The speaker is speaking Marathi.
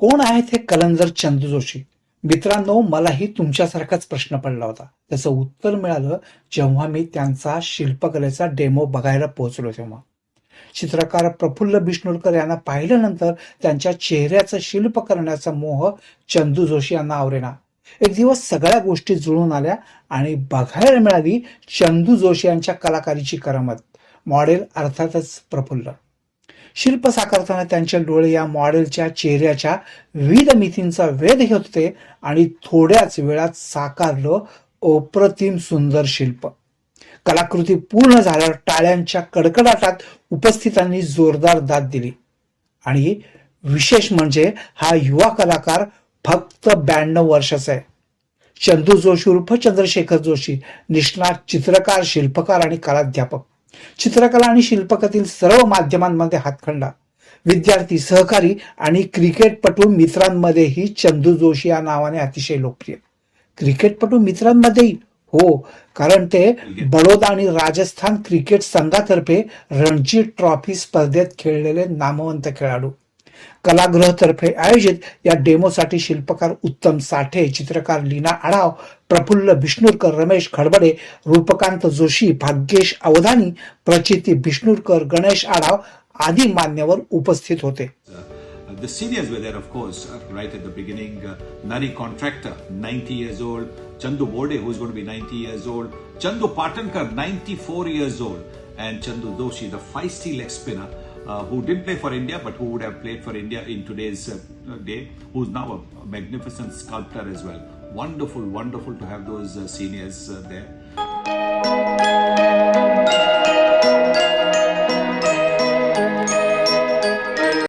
कोण आहेत हे कलंजर चंदू जोशी? मित्रांनो मलाही तुमच्यासारखाच प्रश्न पडला होता. त्याचं उत्तर मिळालं जेव्हा मी त्यांचा शिल्पकलेचा डेमो बघायला पोहोचलो तेव्हा. चित्रकार प्रफुल्ल बिष्णुरकर यांना पाहिल्यानंतर त्यांच्या चेहऱ्याचं शिल्प करण्याचा मोह चंदू जोशी यांना आवरेना. एक दिवस सगळ्या गोष्टी जुळून आल्या आणि बघायला मिळाली चंदू जोशी यांच्या कलाकारीची करमत. मॉडेल अर्थातच प्रफुल्ल. शिल्प साकारताना त्यांचे डोळे या मॉडेलच्या चेहऱ्याच्या विविध मितींचा वेध घेत होते आणि थोड्याच वेळात साकारलं अप्रतिम सुंदर शिल्प. कलाकृती पूर्ण झाल्यावर टाळ्यांच्या कडकडाटात उपस्थितांनी जोरदार दाद दिली. आणि विशेष म्हणजे हा युवा कलाकार फक्त ब्याण्णव वर्षाचा आहे. चंदू जोशी उर्फ चंद्रशेखर जोशी निष्णात चित्रकार शिल्पकार आणि कलाध्यापक. चित्रकला आणि शिल्पकातील सर्व माध्यमांमध्ये हातखंडा विद्यार्थी सहकारी आणि क्रिकेटपटू मित्रांमध्येही चंदू जोशी या नावाने अतिशय लोकप्रिय. क्रिकेटपटू मित्रांमध्येही? हो कारण ते बडोदा आणि राजस्थान क्रिकेट संघातर्फे रणजी ट्रॉफी स्पर्धेत खेळलेले नामवंत खेळाडू. कलागृहतर्फे आयोजित या डेमोसाठी शिल्पकार उत्तम साठे चित्रकार लीना आढाव प्रफुल्ल बिष्णूरकर रमेश खडबडे रूपकांत जोशी भाग्येश अवधानी प्रचिती बिष्णूरकर गणेश आढाव आदी मान्यवर उपस्थित होते the seniors were there, of course, right at the beginning. Uh, Nari Contractor, 90 years old. Chandu Bode, who's going to be 90 years old. Chandu Patankar, 94 years old. And Chandu Doshi, the feisty leg spinner, uh, who didn't play for India, but who would have played for India in today's uh, day, who's now a, magnificent sculptor as well. Wonderful, wonderful to have those uh, seniors uh, there.